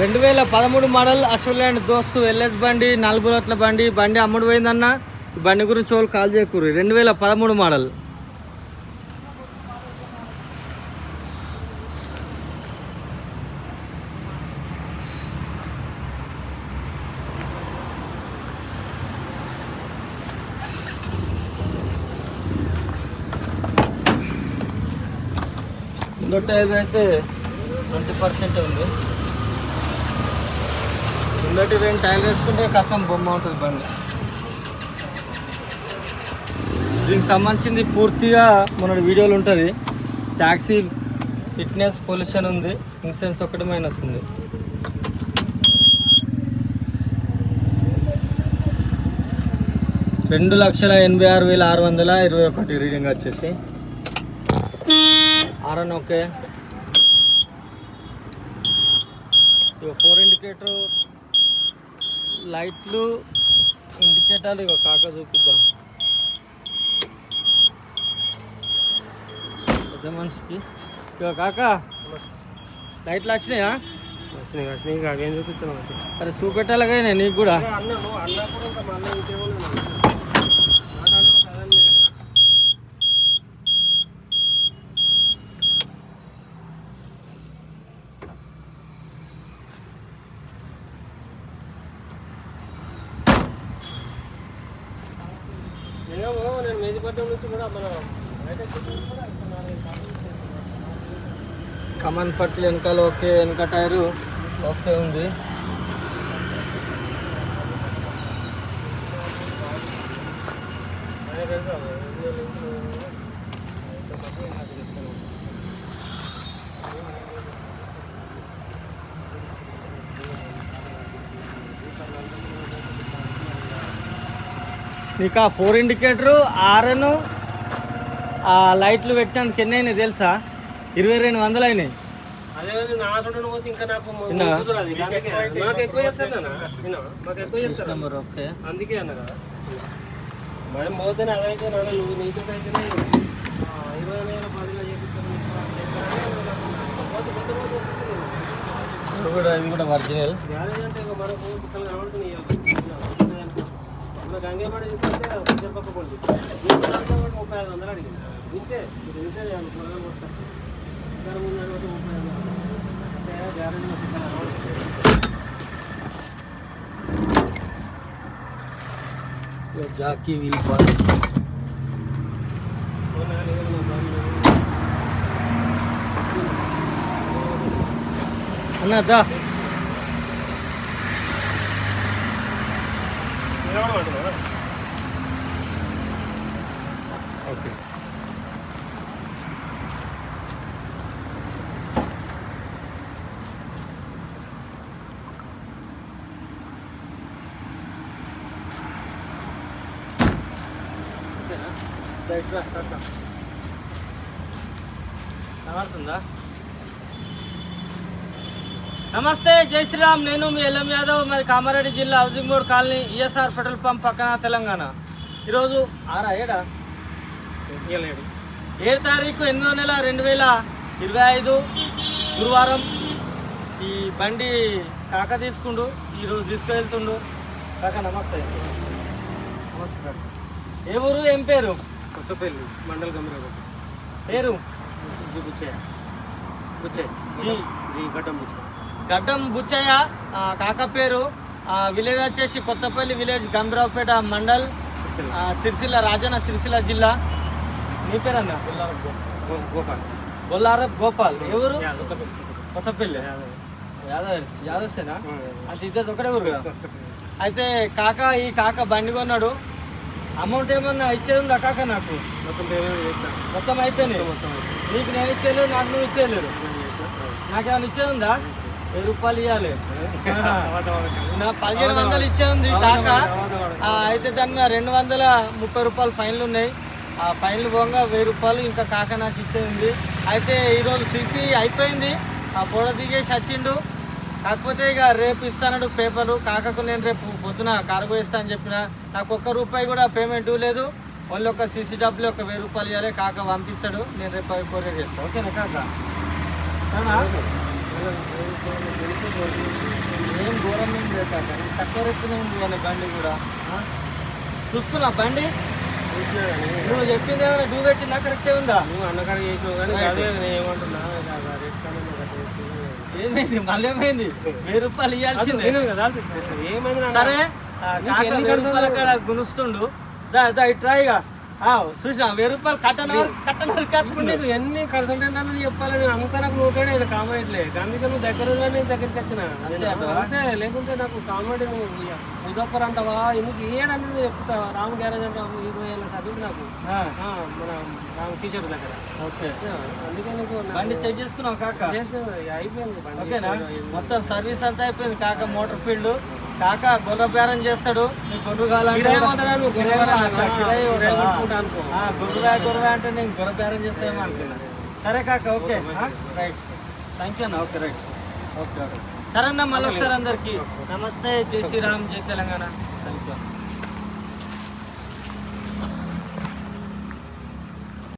రెండు వేల పదమూడు మోడల్ అశ్వల్యాండ్ దోస్తు ఎల్ఎస్ బండి నలుగు రోట్ల బండి. బండి అమ్ముడు పోయిందన్న. బండి గురించి వాళ్ళు కాల్ చేయకూరు రెండు వేల పదమూడు మోడల్. ముందు టైర్ అయితే ట్వంటీ పర్సెంట్ ఉంది. ముందటి రెండు టైర్లు వేసుకుంటే కష్టం బొమ్మ ఉంటుంది బండి. దీనికి సంబంధించింది పూర్తిగా మన వీడియోలు ఉంటుంది. ట్యాక్సీ ఫిట్నెస్ పొల్యూషన్ ఉంది ఇన్సూరెన్స్ ఒకటి మైనస్ ఉంది. రెండు లక్షల ఎనభై ఆరు వేల ఆరు వందల ఇరవై ఒకటి రీడింగ్ వచ్చేసి. RN okay. ఇక ఫోర్ ఇండికేటర్ లైట్లు ఇండికేటర్లు ఇక కాక చూపిద్దాం. పెద్ద మనిషికి. ఇక కాక లైట్లు వచ్చినాయా? వచ్చినాయి వచ్చినాయి. ఇంకా అవేం చూపిస్తున్నావు అరే చూపెట్టాలిగా నీకు కూడా. అన్న అన్న కూడా ఇంకా మళ్ళీ ఇంకేమో నేనేమో నేను మేదిపట్నం నుంచి కూడా మనం కమన్ పట్ల వెనకాల ఓకే వెనక టైరు ఓకే ఉంది Thank అవి ఎన్ని రోజులు నుంచి ఇంత తక్కువ నాకు ఆ ఫోర్ ఇండికేటరు ఆర్ఎన్ ఆ లైట్లు పెట్టినందుకు ఎన్ని అయినాయి తెలుసా? ఇరవై రెండు వందలు అయినాయి. అందుకే అన్న. కదా. మనం పోతేనే అదైతే నువ్వు నీతో ఇరవై వేల పదిలో చేపిస్తాను కూడా మనకు కనబడుతున్నాయి గంగేపడి చూస్తే కొంచెం పక్క పడుతుంది దీంట్లో అంతా కూడా ముప్పై ఐదు వందలు అడిగింది ఇంతే ఇది ఇంతే చాలు, త్వరగా కొడతా. ఇక్కడ ముందు అడిగితే ముప్పై ఐదు వందలు. అంటే గ్యారేజ్లో కుక్కలు కనబడుతుంది. జాకీ వీల్ బాల్ అవునా, లేదు నా బంధు. అన్న దా నిలబడమంటున్నావా? ఓకే కనబడుతుందా నమస్తే జై శ్రీరామ్. నేను మీ ఎల్ఎం యాదవ్ మరి కామారెడ్డి జిల్లా housing board colony ESR petrol pump పక్కన తెలంగాణ. ఈరోజు ఆరా ఏడా. ఏడు తారీఖు ఎనిమిదో నెల రెండు వేల ఇరవై ఐదు గురువారం ఈ బండి కాక తీసుకుండు ఈరోజు తీసుకువెళ్తుండు కాక నమస్తే. నమస్తే కాక. ఏ ఊరు ఏం పేరు? కొత్తపల్లి మండల్ గమ్మిరేగ పేరు? G Buchaiah. Buchaiah G. G Gaddam Buchaiah. గడ్డం బుచ్చయ్య ఆ, కాక పేరు ఆ, విలేజ్ వచ్చేసి కొత్తపల్లి విలేజ్ గంభీరావుపేట మండల్ సిరిసిల్ల. రాజన్న సిరిసిల్ల జిల్లా. నీ పేరన్న? గోపాల్. బొల్లారప్ గోపాల్. ఎవరు కొత్తపల్లి. యాదవ్. యాదవ్ యాదవ్సేనా అంటే ఇద్దరు ఒకటే ఊరు కదా. అయితే కాక ఈ కాక బండి కొన్నాడు. అమౌంట్ ఏమన్నా ఇచ్చేది ఉందా కాక నాకు? మొత్తం పేమెంట్ చేసిన. మొత్తం అయిపోయినాయి. మొత్తం నీకు నేను ఇచ్చేయలేదు నాకు నువ్వు చేసిన. నాకేమైనా ఇచ్చేది ఉందా? వెయ్యి రూపాయలు ఇవ్వాలి పదిహేను వందలు ఇచ్చే ఉంది కాక అయితే దాని మీద రెండు వందల ముప్పై రూపాయలు ఫైన్లు ఉన్నాయి. ఆ ఫైన్లు పోగా వెయ్యి రూపాయలు ఇంకా కాక నాకు ఇచ్చేది అయితే ఈరోజు సీసీ అయిపోయింది. ఆ ఫోటో దిగేసి వచ్చిండు. కాకపోతే ఇక రేపు ఇస్తానడు పేపరు. కాకకు నేను రేపు పొద్దున కార్గో ఇస్తా అని చెప్పిన. నాకు ఒక్క రూపాయి కూడా పేమెంట్ లేదు. ఓన్లీ ఒక సీసీ డబ్బులు ఒక వెయ్యి రూపాయలు ఇవ్వాలి కాక పంపిస్తాడు. నేను రేపు అవి కొరియర్ చేస్తాను ఓకేనా కాక? ఏం ఘోరం ఏం లేదు కాక తక్కువ రెక్కునే ఉంది కానీ బండి కూడా. ఆ? చూసుకున్నా బండి? నువ్వు చెప్పింది ఏమైనా డూ పెట్టిందా? కరెక్టే ఉందా? నువ్వు అన్నకాడ చేసినావు కానీ అదే నేను ఏమంటున్నా? రేట్. ఏమైంది మళ్ళీ ఏమైంది వెయ్యి రూపాయలు ఇవ్వాల్సిందే ఏమైంది? సరే కాక వెయ్యి? రూపాయల కాడ దా దా ఇట్రాయిగా చూసిన వెయ్యి రూపాయలు ఇప్పుడు కట్టుకుండే నీకు ఎన్ని కన్సల్టెంట్ అని చెప్పాలి నేను అంతా నాకు నోటాడే నేను కామెంట్లే అందుకే నువ్వు దగ్గర ఉన్ననే దగ్గరికి వచ్చిన. అంతే లేకుంటే నాకు కామెడీ నువ్వు ముజఫర్ అంటావా? ఎందుకు ఏడన్నది చెప్తా రామ్ గ్యారేజ్ అంటావు? ఇరవై ఏళ్ళ సర్వీస్ నాకు. మన రామ్ కిషోర్ దగ్గర. ఓకే. అందుకే నీకు బండి చెక్ చేసుకున్నావు కాక? అయిపోయింది మొత్తం సర్వీస్ అంతా అయిపోయింది కాక మోటార్ ఫీల్డ్. కాక గొర్రె బేరం చేస్తాడు. నీకు గొర్రె కావాలంటే? గొర్రె అంటే నేను గొర్రె బేరం చేస్తామో అనుకున్నా సరే కాక ఓకే. రైట్. థ్యాంక్ యూ అన్న. Okay right. Okay okay. సరే అన్న మళ్ళీ ఒకసారి అందరికి నమస్తే. జై శ్రీరామ్ జై తెలంగాణ. Thank you